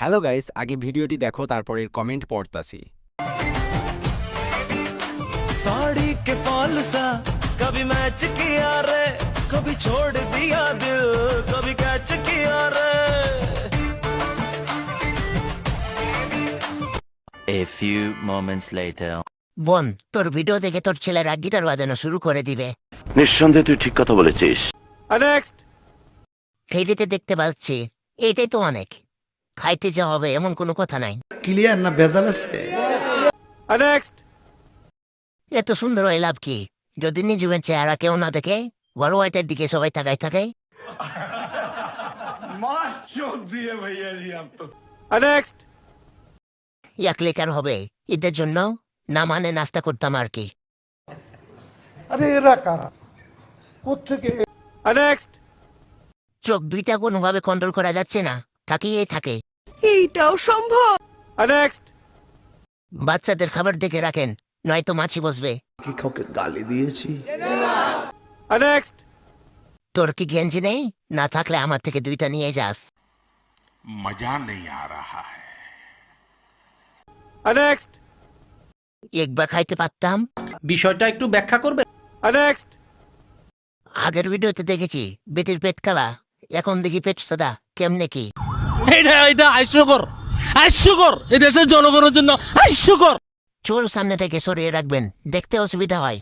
Hello guys আগে ভিডিওটি দেখো তারপর এর কমেন্ট পড়তাছি साड़ी के फॉल सा कभी मैच किया रे कभी छोड़ दिया दिल कभी कैच किया रे A few moments later. বোন তোর ভিডিও দেখে তোর ছেলেরা গিটার বাজানো শুরু করে দিবে নিঃসন্দেহে তুই ঠিক কথা বলেছিস থ্রিডিতে দেখতে পাচ্ছি এটাই তো অনেক খাইতে যা হবে এমন কোনো কথা নাই। ক্লিয়ার না ভেজাল আছে? এত সুন্দর হয়ে লাভ কি? যদি নিজের চেহারা কেউ না দেখে বড় হোয়াইটের দিকে সবাই তাকাই থাকে। ইয়া ক্লিকার হবে ঈদের জন্য না মানে নাস্তা করতাম আর কি। আরে এরা কারা? কোথেকে চোখ দুইটা কোনোভাবে কন্ট্রোল করা যাচ্ছে না তাকিয়ে থাকে। এইটাও সম্ভব বাচ্চাদের খাবার দেখে রাখেন নয়তো মাছি বসবে কি কাউকে গালি দিয়েছি তোর কি গেঞ্জি নেই না থাকলে আমার থেকে দুইটা নিয়ে যাস मजा नहीं आ रहा है একবার খাইতে পারতাম বিষয়টা একটু ব্যাখ্যা করবে আগের ভিডিওতে দেখেছি বেটির পেট কালা এখন দেখি পেট সাদা কেমনে কি এটা জনগণের জন্য চুল সামনে থেকে সরিয়ে রাখবেন দেখতে অসুবিধা হয়।